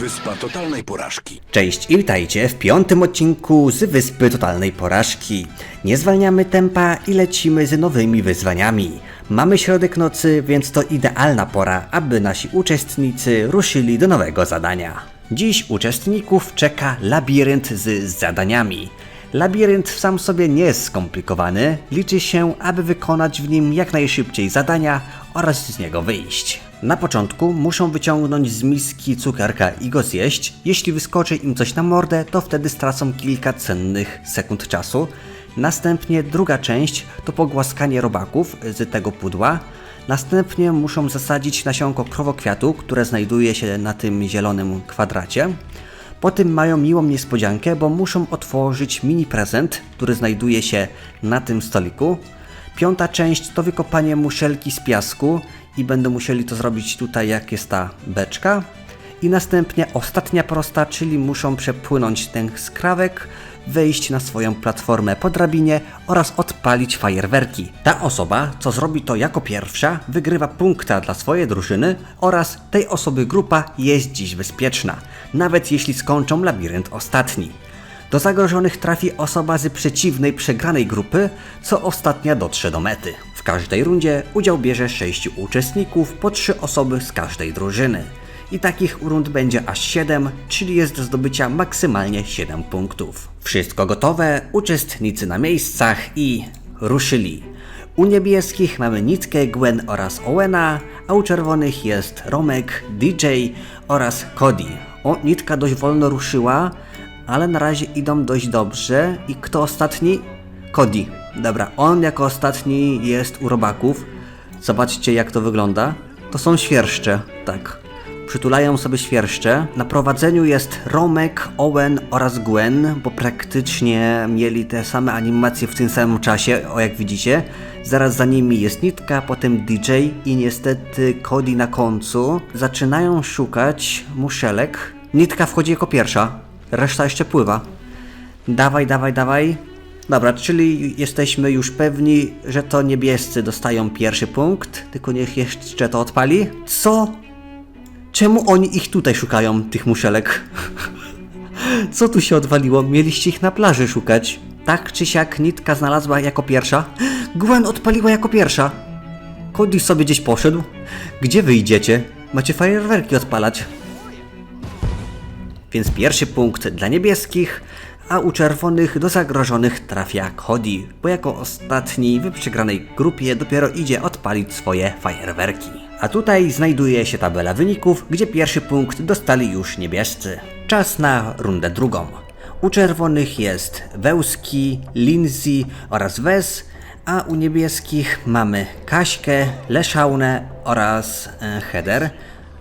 Wyspa totalnej porażki. Cześć i witajcie w piątym odcinku z Wyspy Totalnej Porażki. Nie zwalniamy tempa i lecimy z nowymi wyzwaniami. Mamy środek nocy, więc to idealna pora, aby nasi uczestnicy ruszyli do nowego zadania. Dziś uczestników czeka labirynt z zadaniami. Labirynt sam sobie nie jest skomplikowany, liczy się, aby wykonać w nim jak najszybciej zadania oraz z niego wyjść. Na początku muszą wyciągnąć z miski cukierka i go zjeść. Jeśli wyskoczy im coś na mordę, to wtedy stracą kilka cennych sekund czasu. Następnie druga część to pogłaskanie robaków z tego pudła. Następnie muszą zasadzić nasionko krowokwiatu, które znajduje się na tym zielonym kwadracie. Potem mają miłą niespodziankę, bo muszą otworzyć mini prezent, który znajduje się na tym stoliku. Piąta część to wykopanie muszelki z piasku i będą musieli to zrobić tutaj, jak jest ta beczka. I następnie ostatnia prosta, czyli muszą przepłynąć ten skrawek, wejść na swoją platformę po drabinie oraz odpalić fajerwerki. Ta osoba, co zrobi to jako pierwsza, wygrywa punkta dla swojej drużyny oraz tej osoby grupa jest dziś bezpieczna, nawet jeśli skończą labirynt ostatni. Do zagrożonych trafi osoba z przeciwnej przegranej grupy, co ostatnia dotrze do mety. W każdej rundzie udział bierze 6 uczestników, po 3 osoby z każdej drużyny. I takich rund będzie aż 7, czyli jest do zdobycia maksymalnie 7 punktów. Wszystko gotowe, uczestnicy na miejscach i ruszyli. U niebieskich mamy Nitkę, Gwen oraz Owena, a u czerwonych jest Romek, DJ oraz Cody. O, Nitka dość wolno ruszyła, ale na razie idą dość dobrze. I kto ostatni? Cody. Dobra, on jako ostatni jest u robaków. Zobaczcie jak to wygląda. To są świerszcze, tak. Przytulają sobie świerszcze. Na prowadzeniu jest Romek, Owen oraz Gwen, bo praktycznie mieli te same animacje w tym samym czasie, o jak widzicie. Zaraz za nimi jest Nitka, potem DJ i niestety Cody na końcu. Zaczynają szukać muszelek. Nitka wchodzi jako pierwsza, reszta jeszcze pływa. Dawaj, dawaj, dawaj. Dobra, czyli jesteśmy już pewni, że to niebiescy dostają pierwszy punkt, tylko niech jeszcze to odpali. Co? Czemu oni ich tutaj szukają, tych muszelek? Co tu się odwaliło? Mieliście ich na plaży szukać. Tak czy siak Nitka znalazła jako pierwsza. Gwen odpaliła jako pierwsza. Cody sobie gdzieś poszedł. Gdzie wy idziecie? Macie fajerwerki odpalać. Więc pierwszy punkt dla niebieskich, a u czerwonych do zagrożonych trafia Cody, bo jako ostatni w przegranej grupie dopiero idzie odpalić swoje fajerwerki. A tutaj znajduje się tabela wyników, gdzie pierwszy punkt dostali już niebiescy. Czas na rundę drugą. U czerwonych jest Wełski, Lindsay oraz Wes, a u niebieskich mamy Kaśkę, Leszaunę oraz e, Heather.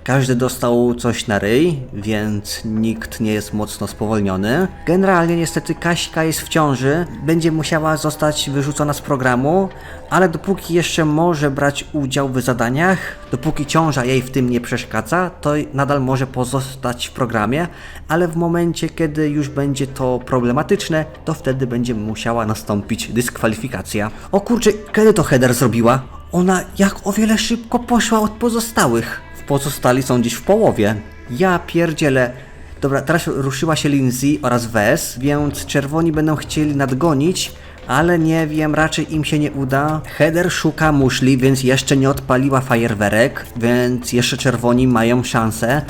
Każdy dostał coś na ryj, więc nikt nie jest mocno spowolniony. Generalnie niestety Kaśka jest w ciąży, będzie musiała zostać wyrzucona z programu, ale dopóki jeszcze może brać udział w zadaniach, dopóki ciąża jej w tym nie przeszkadza, to nadal może pozostać w programie, ale w momencie, kiedy już będzie to problematyczne, to wtedy będzie musiała nastąpić dyskwalifikacja. O kurczę, kiedy to Heather zrobiła? Ona jak o wiele szybko poszła od pozostałych. Pozostali są gdzieś w połowie. Ja pierdzielę. Dobra, teraz ruszyła się Lindsay oraz Wes, więc czerwoni będą chcieli nadgonić, ale nie wiem, raczej im się nie uda. Heather szuka muszli, więc jeszcze nie odpaliła fajerwerek, więc jeszcze czerwoni mają szansę,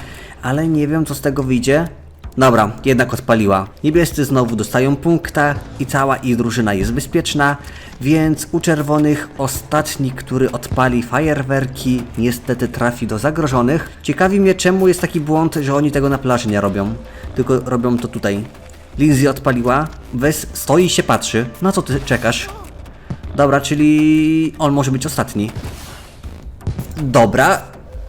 ale nie wiem co z tego wyjdzie. Dobra, jednak odpaliła. Niebiescy znowu dostają punkta i cała ich drużyna jest bezpieczna, więc u czerwonych ostatni, który odpali fajerwerki, niestety trafi do zagrożonych. Ciekawi mnie, czemu jest taki błąd, że oni tego na plaży nie robią, tylko robią to tutaj. Lindsay odpaliła, Wes stoi i się patrzy. Na co ty czekasz? Dobra, czyli on może być ostatni. Dobra,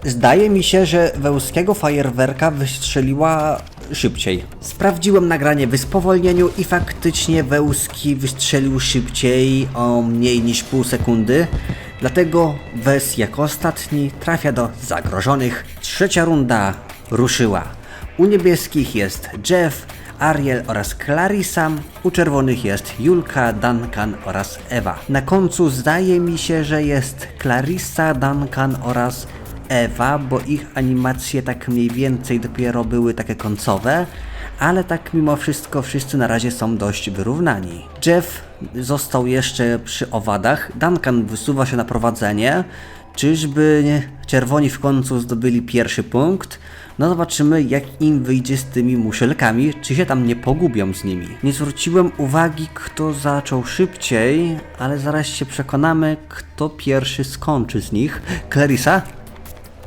zdaje mi się, że Wełskiego fajerwerka wystrzeliła szybciej. Sprawdziłem nagranie w spowolnieniu i faktycznie Wełski wystrzelił szybciej o mniej niż pół sekundy. Dlatego Wes jako ostatni trafia do zagrożonych. Trzecia runda ruszyła. U niebieskich jest Jeff, Ariel oraz Clarissa, u czerwonych jest Julka, Duncan oraz Ewa. Na końcu zdaje mi się, że jest Clarissa, Duncan oraz Ewa, bo ich animacje tak mniej więcej dopiero były takie końcowe, ale tak mimo wszystko wszyscy na razie są dość wyrównani. Jeff został jeszcze przy owadach, Duncan wysuwa się na prowadzenie, czyżby czerwoni w końcu zdobyli pierwszy punkt? No zobaczymy jak im wyjdzie z tymi muszelkami, czy się tam nie pogubią z nimi. Nie zwróciłem uwagi kto zaczął szybciej, ale zaraz się przekonamy kto pierwszy skończy z nich. Clarissa?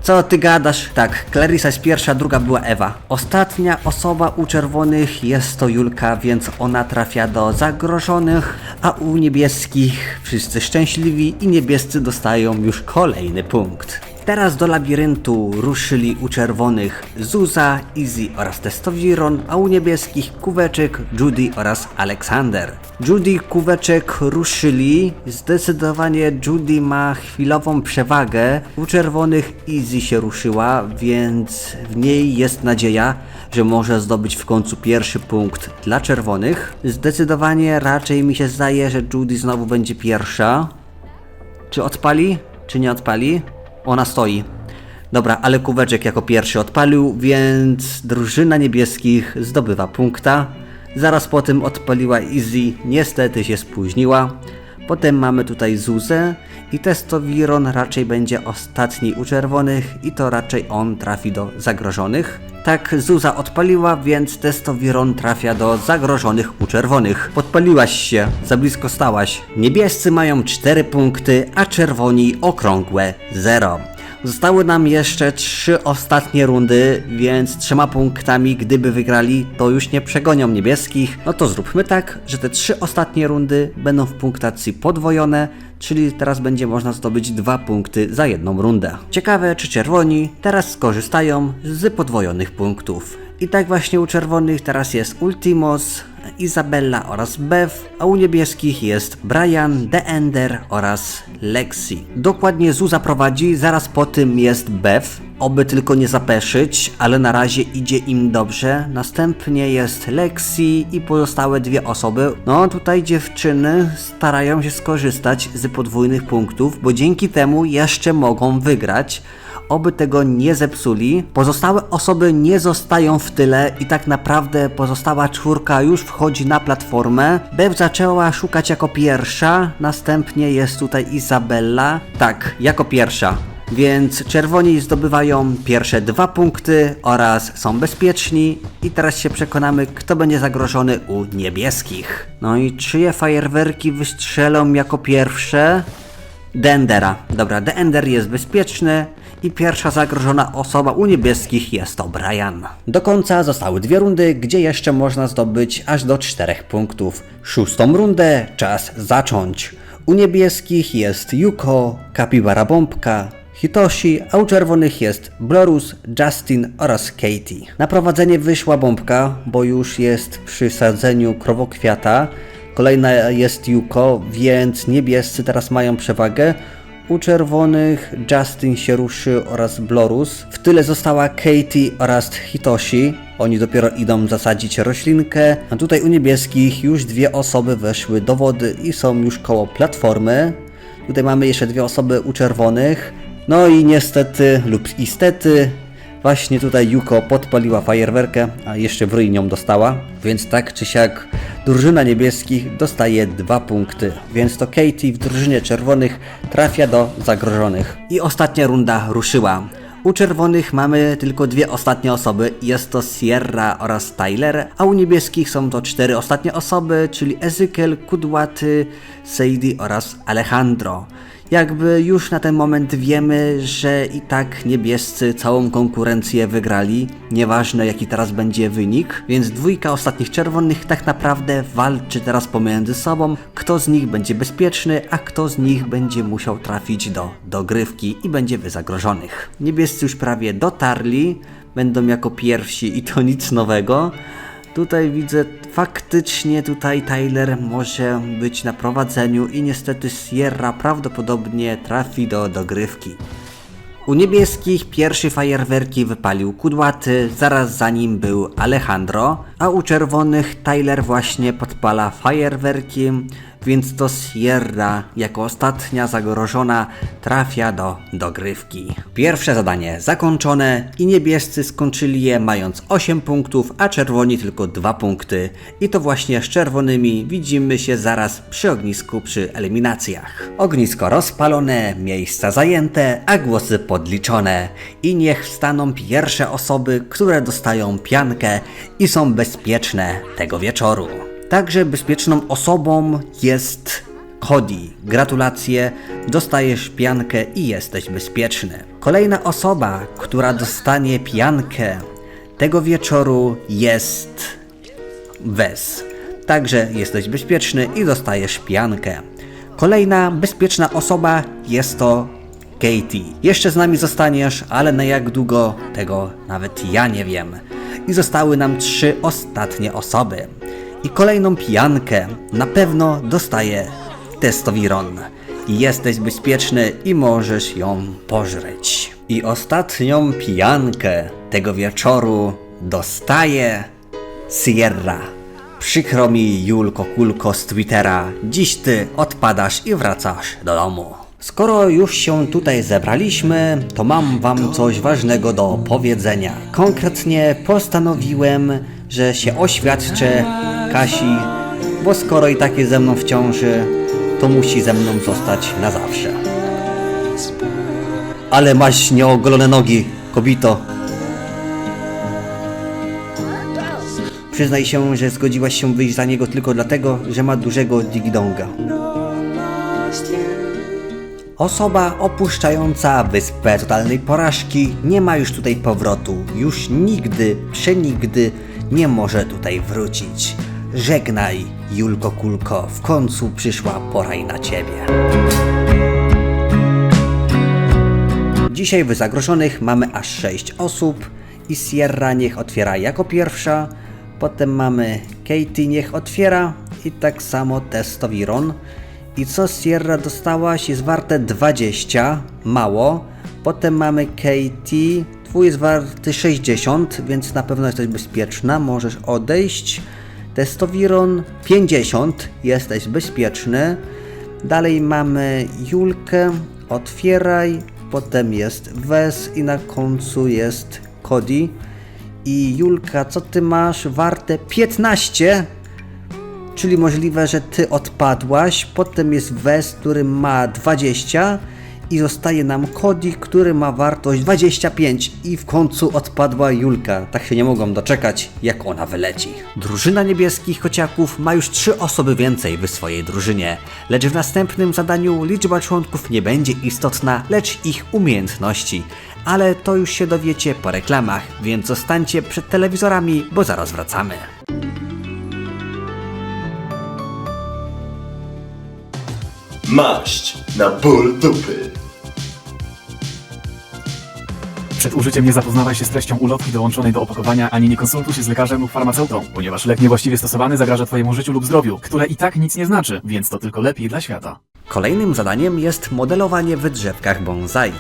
Co ty gadasz? Tak, Clarissa jest pierwsza, druga była Ewa. Ostatnia osoba u czerwonych jest to Julka, więc ona trafia do zagrożonych, a u niebieskich wszyscy szczęśliwi i niebiescy dostają już kolejny punkt. Teraz do labiryntu ruszyli u czerwonych Zuza, Izzy oraz Testowiron, a u niebieskich Kuweczek, Judy oraz Aleksander. Judy Kuweczek ruszyli, zdecydowanie Judy ma chwilową przewagę, u czerwonych Izzy się ruszyła, więc w niej jest nadzieja, że może zdobyć w końcu pierwszy punkt dla czerwonych. Zdecydowanie raczej mi się zdaje, że Judy znowu będzie pierwsza. Czy odpali? Czy nie odpali? Ona stoi. Dobra, ale kuweczek jako pierwszy odpalił, więc drużyna niebieskich zdobywa punkta. Zaraz po tym odpaliła Izzy, niestety się spóźniła. Potem mamy tutaj Zuzę i Testowiron raczej będzie ostatni u czerwonych i to raczej on trafi do zagrożonych. Tak, Zuza odpaliła, więc Testowiron trafia do zagrożonych u czerwonych. Podpaliłaś się, za blisko stałaś. Niebiescy mają 4 punkty, a czerwoni okrągłe 0. Zostały nam jeszcze trzy ostatnie rundy, więc trzema punktami, gdyby wygrali, to już nie przegonią niebieskich. No to zróbmy tak, że te trzy ostatnie rundy będą w punktacji podwojone, czyli teraz będzie można zdobyć dwa punkty za jedną rundę. Ciekawe, czy czerwoni teraz skorzystają z podwojonych punktów. I tak właśnie u czerwonych teraz jest Ultimos, Izabella oraz Bev, a u niebieskich jest Brian, The Ender oraz Lexi. Dokładnie Zuza prowadzi, zaraz po tym jest Bev, oby tylko nie zapeszyć, ale na razie idzie im dobrze. Następnie jest Lexi i pozostałe dwie osoby. No tutaj dziewczyny starają się skorzystać z podwójnych punktów, bo dzięki temu jeszcze mogą wygrać oby tego nie zepsuli. Pozostałe osoby nie zostają w tyle i tak naprawdę pozostała czwórka już wchodzi na platformę. Bev zaczęła szukać jako pierwsza, następnie jest tutaj Izabella. Tak, jako pierwsza. Więc czerwoni zdobywają pierwsze dwa punkty oraz są bezpieczni i teraz się przekonamy kto będzie zagrożony u niebieskich. No i czyje fajerwerki wystrzelą jako pierwsze? Dendera. Dobra, Dender jest bezpieczny i pierwsza zagrożona osoba u niebieskich jest to Brian. Do końca zostały dwie rundy, gdzie jeszcze można zdobyć aż do czterech punktów. Szóstą rundę czas zacząć. U niebieskich jest Yuko, Kapibara Bombka, Hitoshi, a u czerwonych jest Blorus, Justin oraz Katie. Na prowadzenie wyszła bombka, bo już jest przy sadzeniu krowokwiata. Kolejna jest Yuko, więc niebiescy teraz mają przewagę. U czerwonych Justin się ruszy oraz Blorus. W tyle została Katie oraz Hitoshi. Oni dopiero idą zasadzić roślinkę. A tutaj u niebieskich już dwie osoby weszły do wody i są już koło platformy. Tutaj mamy jeszcze dwie osoby u czerwonych. No i niestety lub istety Właśnie tutaj Yuko podpaliła fajerwerkę, a jeszcze w ryj nią dostała, więc tak czy siak drużyna niebieskich dostaje dwa punkty, więc to Katie w drużynie czerwonych trafia do zagrożonych. I ostatnia runda ruszyła. U czerwonych mamy tylko dwie ostatnie osoby, jest to Sierra oraz Tyler, a u niebieskich są to cztery ostatnie osoby, czyli Ezekiel, Kudłaty, Seidi oraz Alejandro. Jakby już na ten moment wiemy, że i tak niebiescy całą konkurencję wygrali, nieważne jaki teraz będzie wynik, więc dwójka ostatnich czerwonych tak naprawdę walczy teraz pomiędzy sobą, kto z nich będzie bezpieczny, a kto z nich będzie musiał trafić do dogrywki i będzie wyzagrożonych. Niebiescy już prawie dotarli, będą jako pierwsi i to nic nowego. Tutaj widzę faktycznie tutaj Tyler może być na prowadzeniu i niestety Sierra prawdopodobnie trafi do dogrywki. U niebieskich pierwszy fajerwerki wypalił Kudłaty, zaraz za nim był Alejandro, a u czerwonych Tyler właśnie podpala fajerwerki, więc to Sierra jako ostatnia zagrożona trafia do dogrywki. Pierwsze zadanie zakończone i niebiescy skończyli je mając 8 punktów, a czerwoni tylko 2 punkty. I to właśnie z czerwonymi widzimy się zaraz przy ognisku przy eliminacjach. Ognisko rozpalone, miejsca zajęte, a głosy podliczone. I niech wstaną pierwsze osoby, które dostają piankę i są bezpieczne tego wieczoru. Także bezpieczną osobą jest Cody. Gratulacje, dostajesz piankę i jesteś bezpieczny. Kolejna osoba, która dostanie piankę tego wieczoru jest Wes. Także jesteś bezpieczny i dostajesz piankę. Kolejna bezpieczna osoba jest to Katie. Jeszcze z nami zostaniesz, ale na jak długo tego nawet ja nie wiem. I zostały nam trzy ostatnie osoby. I kolejną pijankę na pewno dostaje testowiron. Jesteś bezpieczny i możesz ją pożreć. I ostatnią pijankę tego wieczoru dostaje Sierra. Przykro mi, Julko Kulko z Twittera, dziś ty odpadasz i wracasz do domu. Skoro już się tutaj zebraliśmy, to mam wam coś ważnego do powiedzenia. Konkretnie postanowiłem, że się oświadczę Kasi, bo skoro i tak jest ze mną w ciąży, to musi ze mną zostać na zawsze. Ale masz nieogolone nogi, kobito. Przyznaj się, że zgodziłaś się wyjść za niego tylko dlatego, że ma dużego digidonga. Osoba opuszczająca wyspę totalnej porażki nie ma już tutaj powrotu. Już nigdy, przenigdy nie może tutaj wrócić. Żegnaj, Julko Kulko, w końcu przyszła pora i na ciebie. Dzisiaj w zagrożonych mamy aż 6 osób i Sierra niech otwiera jako pierwsza, potem mamy Katie niech otwiera i tak samo Testowiron. I co Sierra dostałaś jest warte 20, mało. Potem mamy Katie, twój jest warty 60, więc na pewno jesteś bezpieczna, możesz odejść. Testowiron 50, jesteś bezpieczny. Dalej mamy Julkę, otwieraj, potem jest Wes i na końcu jest Cody. I Julka, co ty masz? Warte 15, czyli możliwe, że ty odpadłaś. Potem jest Wes, który ma 20 i zostaje nam Cody, który ma wartość 25 i w końcu odpadła Julka. Tak się nie mogą doczekać, jak ona wyleci. Drużyna niebieskich kociaków ma już trzy osoby więcej w swojej drużynie, lecz w następnym zadaniu liczba członków nie będzie istotna, lecz ich umiejętności. Ale to już się dowiecie po reklamach, więc zostańcie przed telewizorami, bo zaraz wracamy. Maść na ból dupy. Przed użyciem nie zapoznawaj się z treścią ulotki dołączonej do opakowania, ani nie konsultuj się z lekarzem lub farmaceutą, ponieważ lek niewłaściwie stosowany zagraża Twojemu życiu lub zdrowiu, które i tak nic nie znaczy, więc to tylko lepiej dla świata. Kolejnym zadaniem jest modelowanie w drzewkach bonsai.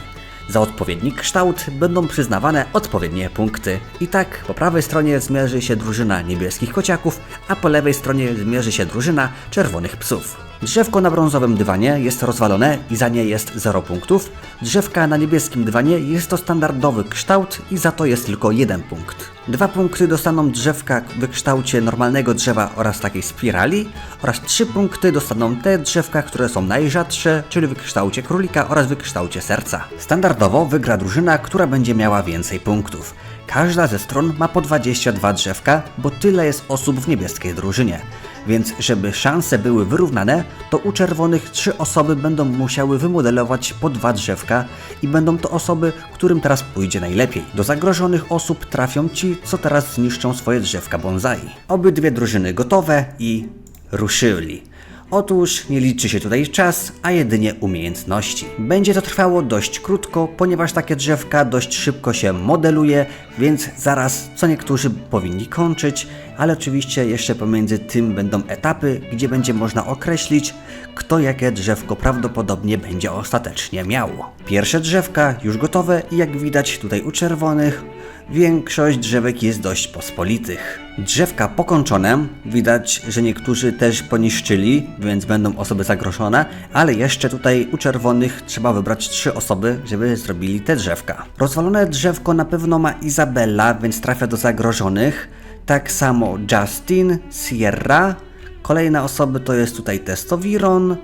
Za odpowiedni kształt będą przyznawane odpowiednie punkty. I tak po prawej stronie zmierzy się drużyna niebieskich kociaków, a po lewej stronie zmierzy się drużyna czerwonych psów. Drzewko na brązowym dywanie jest rozwalone i za nie jest 0 punktów. Drzewka na niebieskim dywanie jest to standardowy kształt i za to jest tylko jeden punkt. Dwa punkty dostaną drzewka w kształcie normalnego drzewa oraz takiej spirali oraz trzy punkty dostaną te drzewka, które są najrzadsze, czyli w kształcie królika oraz w kształcie serca. Standardowo Standardowo wygra drużyna, która będzie miała więcej punktów. Każda ze stron ma po 22 drzewka, bo tyle jest osób w niebieskiej drużynie. Więc żeby szanse były wyrównane, to u czerwonych trzy osoby będą musiały wymodelować po dwa drzewka i będą to osoby, którym teraz pójdzie najlepiej. Do zagrożonych osób trafią ci, co teraz zniszczą swoje drzewka bonsai. Obydwie drużyny gotowe i ruszyli. Otóż nie liczy się tutaj czas, a jedynie umiejętności. Będzie to trwało dość krótko, ponieważ takie drzewka dość szybko się modeluje, więc zaraz co niektórzy powinni kończyć, ale oczywiście jeszcze pomiędzy tym będą etapy, gdzie będzie można określić, kto jakie drzewko prawdopodobnie będzie ostatecznie miało. Pierwsze drzewka już gotowe i jak widać tutaj u czerwonych, Większość drzewek jest dość pospolitych. Drzewka pokończone, widać, że niektórzy też poniszczyli, więc będą osoby zagrożone, ale jeszcze tutaj u czerwonych trzeba wybrać trzy osoby, żeby zrobili te drzewka. Rozwalone drzewko na pewno ma Izabella, więc trafia do zagrożonych. Tak samo Justin, Sierra. Kolejne osoby to jest tutaj Testowiron,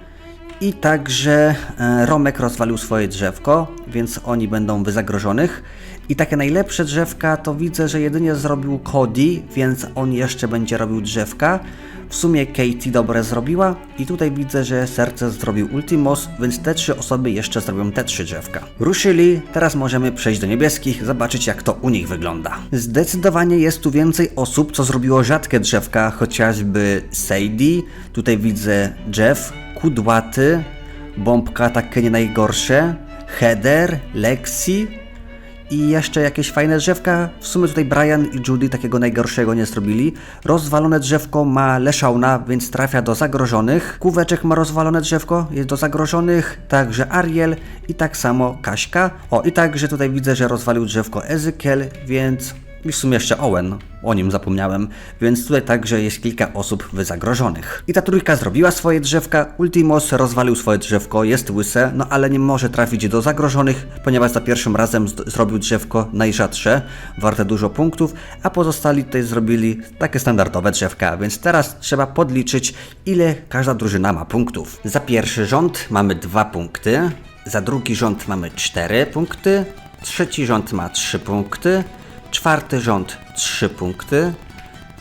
i także e, Romek rozwalił swoje drzewko, więc oni będą w zagrożonych. I takie najlepsze drzewka to widzę, że jedynie zrobił Cody, więc on jeszcze będzie robił drzewka. W sumie Katie dobre zrobiła i tutaj widzę, że serce zrobił Ultimos, więc te trzy osoby jeszcze zrobią te trzy drzewka. Ruszyli, teraz możemy przejść do niebieskich, zobaczyć jak to u nich wygląda. Zdecydowanie jest tu więcej osób, co zrobiło rzadkie drzewka, chociażby Sadie, tutaj widzę Jeff, Kudłaty, Bombka takie nie najgorsze, Heather, Lexi, i jeszcze jakieś fajne drzewka. W sumie tutaj Brian i Judy takiego najgorszego nie zrobili. Rozwalone drzewko ma Leszauna, więc trafia do zagrożonych. Kóweczek ma rozwalone drzewko, jest do zagrożonych. Także Ariel i tak samo Kaśka. O, i także tutaj widzę, że rozwalił drzewko Ezekiel, więc i w sumie jeszcze Owen, o nim zapomniałem, więc tutaj także jest kilka osób zagrożonych. I ta trójka zrobiła swoje drzewka, Ultimos rozwalił swoje drzewko, jest łyse, no ale nie może trafić do zagrożonych, ponieważ za pierwszym razem zrobił drzewko najrzadsze, warte dużo punktów, a pozostali tutaj zrobili takie standardowe drzewka, więc teraz trzeba podliczyć, ile każda drużyna ma punktów. Za pierwszy rząd mamy dwa punkty, za drugi rząd mamy cztery punkty, trzeci rząd ma trzy punkty, czwarty rząd 3 punkty,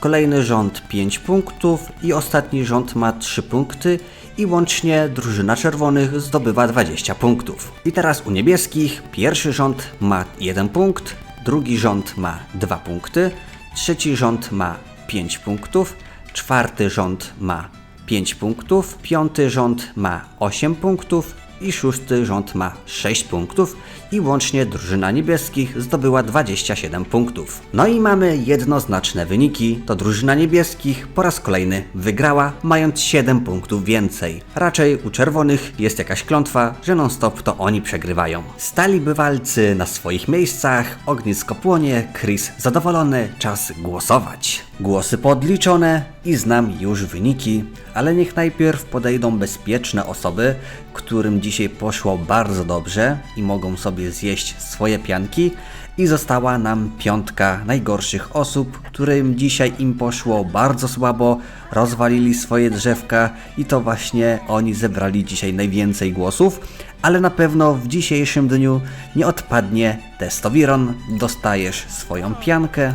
kolejny rząd 5 punktów. I ostatni rząd ma 3 punkty. I łącznie drużyna czerwonych zdobywa 20 punktów. I teraz u niebieskich pierwszy rząd ma 1 punkt, drugi rząd ma 2 punkty, trzeci rząd ma 5 punktów, czwarty rząd ma 5 punktów, piąty rząd ma 8 punktów i szósty rząd ma 6 punktów i łącznie drużyna niebieskich zdobyła 27 punktów. No i mamy jednoznaczne wyniki, to drużyna niebieskich po raz kolejny wygrała, mając 7 punktów więcej. Raczej u czerwonych jest jakaś klątwa, że non-stop to oni przegrywają. Stali bywalcy na swoich miejscach, ognisko płonie, Chris zadowolony, czas głosować. Głosy podliczone i znam już wyniki, ale niech najpierw podejdą bezpieczne osoby, którym dzisiaj poszło bardzo dobrze i mogą sobie zjeść swoje pianki i została nam piątka najgorszych osób, którym dzisiaj im poszło bardzo słabo, rozwalili swoje drzewka i to właśnie oni zebrali dzisiaj najwięcej głosów, ale na pewno w dzisiejszym dniu nie odpadnie testowiron, dostajesz swoją piankę,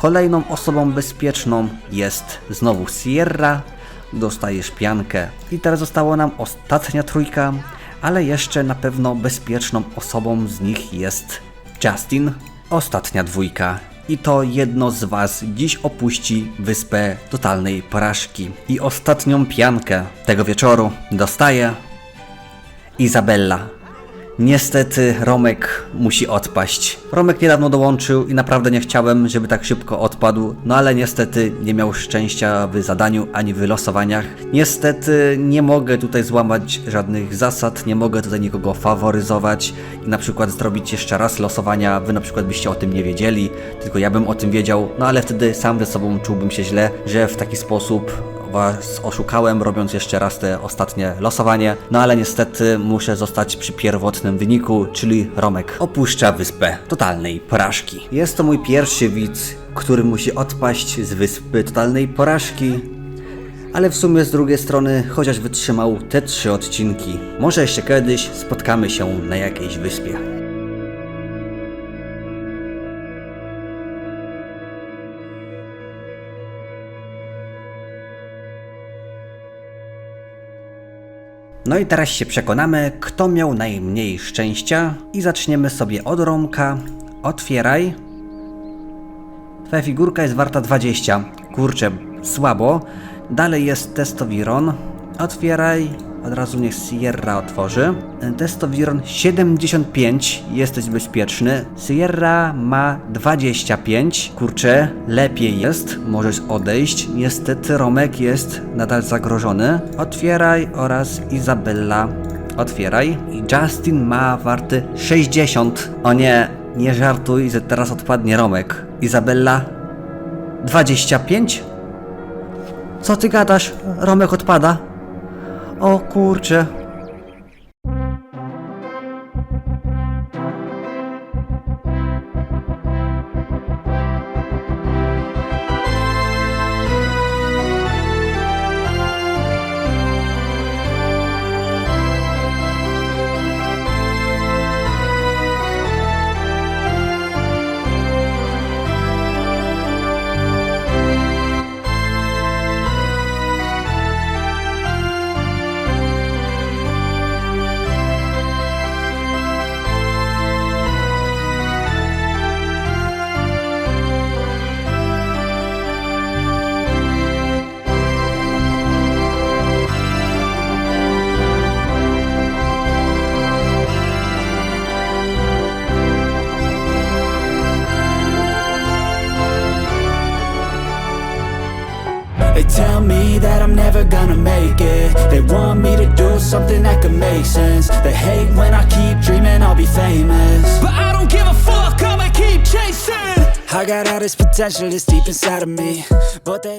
Kolejną osobą bezpieczną jest znowu Sierra. Dostajesz piankę. I teraz została nam ostatnia trójka, ale jeszcze na pewno bezpieczną osobą z nich jest Justin. Ostatnia dwójka. I to jedno z Was dziś opuści wyspę totalnej porażki. I ostatnią piankę tego wieczoru dostaje Izabella. Niestety Romek musi odpaść. Romek niedawno dołączył i naprawdę nie chciałem, żeby tak szybko odpadł, no ale niestety nie miał szczęścia w zadaniu ani w losowaniach. Niestety nie mogę tutaj złamać żadnych zasad, nie mogę tutaj nikogo faworyzować i na przykład zrobić jeszcze raz losowania, wy na przykład byście o tym nie wiedzieli, tylko ja bym o tym wiedział, no ale wtedy sam ze sobą czułbym się źle, że w taki sposób was oszukałem, robiąc jeszcze raz te ostatnie losowanie. No ale niestety muszę zostać przy pierwotnym wyniku, czyli Romek opuszcza wyspę totalnej porażki. Jest to mój pierwszy widz, który musi odpaść z wyspy totalnej porażki. Ale w sumie z drugiej strony, chociaż wytrzymał te trzy odcinki, może jeszcze kiedyś spotkamy się na jakiejś wyspie. No i teraz się przekonamy, kto miał najmniej szczęścia i zaczniemy sobie od Romka. Otwieraj. Twoja figurka jest warta 20. Kurczę, słabo. Dalej jest testowiron. Otwieraj. Od razu niech Sierra otworzy. Testowiron 75. Jesteś bezpieczny. Sierra ma 25. Kurczę, lepiej jest. Możesz odejść. Niestety Romek jest nadal zagrożony. Otwieraj oraz Izabella. Otwieraj. I Justin ma warty 60. O nie, nie żartuj, że teraz odpadnie Romek. Izabella 25? Co ty gadasz? Romek odpada? O kurcze. Got all this potential that's deep inside of me But they